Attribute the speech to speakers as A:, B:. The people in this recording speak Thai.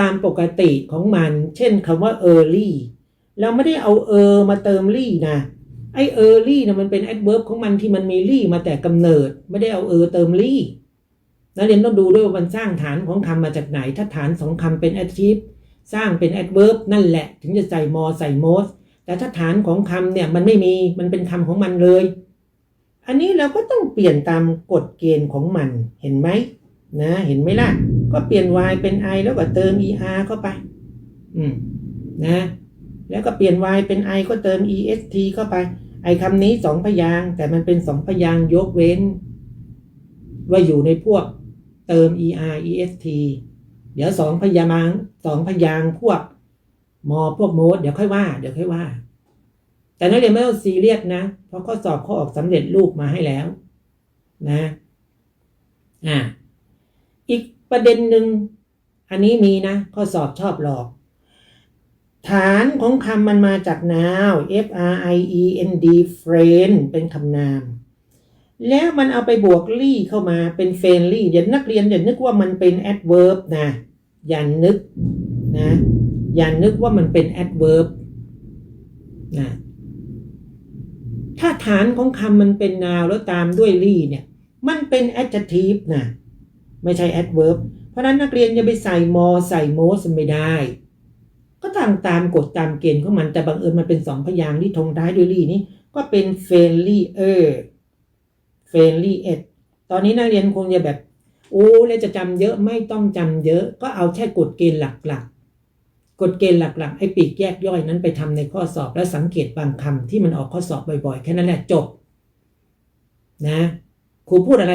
A: ตามปกติของมัน เช่นคำว่า early เราไม่ได้เอา er มาเติม ly นะไอ้ early นะมันเป็น adverb ของมันที่มันมี ly มาแต่กำเนิด ไม่ได้เอา er เติม ly นักเรียนต้องดูด้วยว่ามันสร้างฐานของคำมาจากไหน ถ้าฐานสองคำเป็น adjective สร้างเป็น adverb นั่นแหละ ถึงจะใส่ more ใส่ most แต่ถ้าฐานของคำเนี่ยมันไม่มีมันเป็นคำของมันเลย อันนี้เราก็ต้องเปลี่ยนตามกฎเกณฑ์ของมันเห็นไหมนะเห็นไหมล่ะ ก็เปลี่ยน y เป็น i แล้วก็เติม er เข้าไป อืม นะ แล้วก็เปลี่ยน y เป็น i ก็เติม est เข้าไป ไอคำนี้สองพยางค์แต่มันเป็นสองพยางค์ยกเว้น ว่าอยู่ในพวกเติม er est เดี๋ยวสองพยางค์สองพยางค์พวกมอพวกโมดเดี๋ยวค่อยว่า เดี๋ยวค่อยว่า แต่นักเรียนไม่ต้องซีเรียสนะ เพราะข้อสอบเขาออกสำเร็จรูปมาให้แล้ว นะ อ่าอีก ประเด็นหนึ่งอันนี้มีนะข้อสอบชอบหลอก ฐานของคำมันมาจาก noun f r i e n d friend เป็นคำนาม แล้วมันเอาไปบวกลี่เข้ามาเป็น friendly เดี๋ยวนักเรียนอย่านึกว่ามันเป็น adverb นะอย่านึกนะอย่านึกว่ามันเป็น adverb นะถ้าฐานของคำมันเป็น noun แล้วตามด้วยลี่เนี่ย มันเป็น adjective นะ ไม่ใช่ adverb เพราะนั้นนักเรียนอย่าไปใส่ more ใส่ most ไม่ได้ ก็ตามตามกฎตามเกณฑ์ของมันแต่บังเอิญมันเป็นสองพยางค์ที่ทงท้ายด้วยลี่นี้ก็เป็น friendly er friendly et ตอนนี้นักเรียนคงจะแบบโอ้แล้วจะจำเยอะไม่ต้องจำเยอะ ก็เอาแค่กฎเกณฑ์หลักๆ กฎเกณฑ์หลักๆไอ้ปีกแยกย่อยนั้นไปทำในข้อสอบแล้วสังเกตบางคำที่มันออกข้อสอบบ่อยๆ แค่นั้นแหละจบ นะครูพูดอะไร